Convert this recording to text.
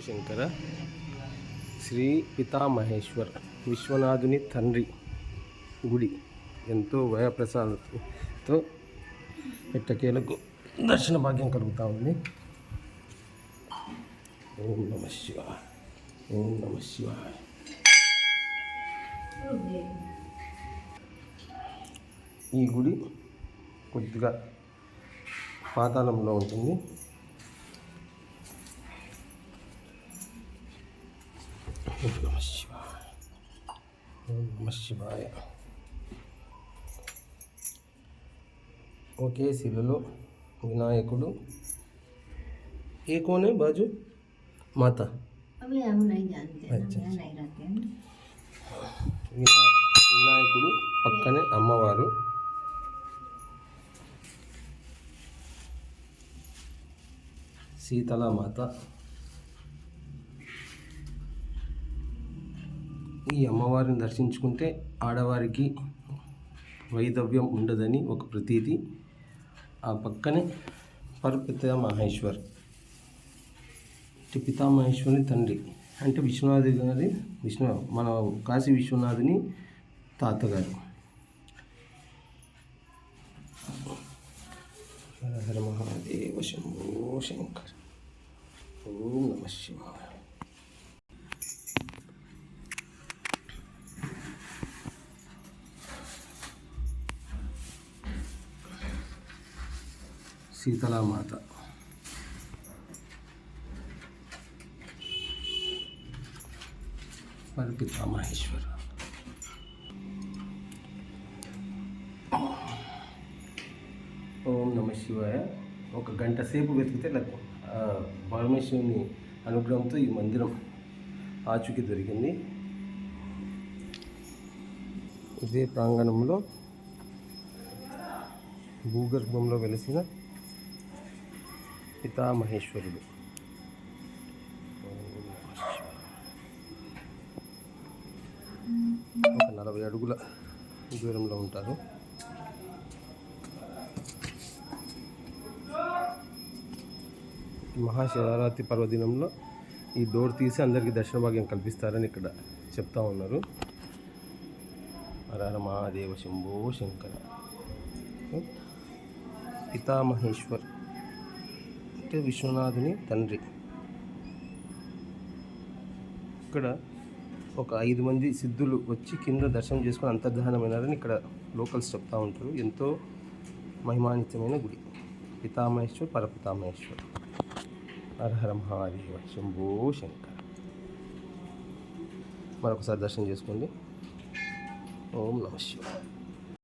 శంకర శ్రీ పితామహేశ్వర్ విశ్వనాథుని తండ్రి గుడి. ఎంతో వయప్రసాదతో ఎట్టకేలకు దర్శన భాగ్యం కలుగుతూ ఉంది. ఓం నమ శివాయ ఓం నమ శివాయ ఈ గుడి కొద్దిగా పాతాళంలో ఉంటుంది. ఓం నమ శివాయ ఓం నమ శివాయ ఒకే శిలలో వినాయకుడు ఏ కోనే బాజు మాత अभी हम नहीं जानते हम अच्छा, यहाँ नहीं रहते हैं వినా వినాయకుడు పక్కనే అమ్మవారు శీతల మాత ఈ అమ్మవారిని దర్శించుకుంటే ఆడవారికి వైదవ్యం ఉండదని ఒక ప్రతీతి. ఆ పక్కనే పరపిత మహేశ్వర్. అంటే పితామహేశ్వరుని తండ్రి. అంటే విశ్వనాథ్ గారి విష్ణు మన కాశీ విశ్వనాథుని తాతగారు. హర హర మహాదేవ శంభో శంకర్. ఓం నమ శివాయ. శీతలామాత. పరపితా మహేశ్వర ఓం నమ శివాయ. ఒక గంట సేపు వెతికితే నాకు పరమేశ్వరుని అనుగ్రహంతో ఈ మందిరం ఆచూకీ దొరికింది. ఇదే ప్రాంగణంలో భూగర్భంలో వెలిసిన పితామహేశ్వరుడు. ఒక నలభై అడుగుల దూరంలో ఉంటారు. మహాశివరాత్రి పర్వదినంలో ఈ డోర్ తీసి అందరికీ దర్శన భాగ్యం కల్పిస్తారని ఇక్కడ చెప్తా ఉన్నారు. హర హర మహాదేవ శంభో శంకర. పితామహేశ్వర్. అంటే విశ్వనాథుని తండ్రి. ఇక్కడ ఒక ఐదు మంది సిద్ధులు వచ్చి కింద దర్శనం చేసుకుని అంతర్ధానమైనారని ఇక్కడ లోకల్స్ చెప్తూ ఉంటారు. ఎంతో మహిమాన్వితమైన గుడి. పితామహేశ్వర్ పరపితామహేశ్వర్. హర మహాదేవ శంభో శంకర్. మరొకసారి దర్శనం చేసుకోండి. ఓం నమ శివాయ.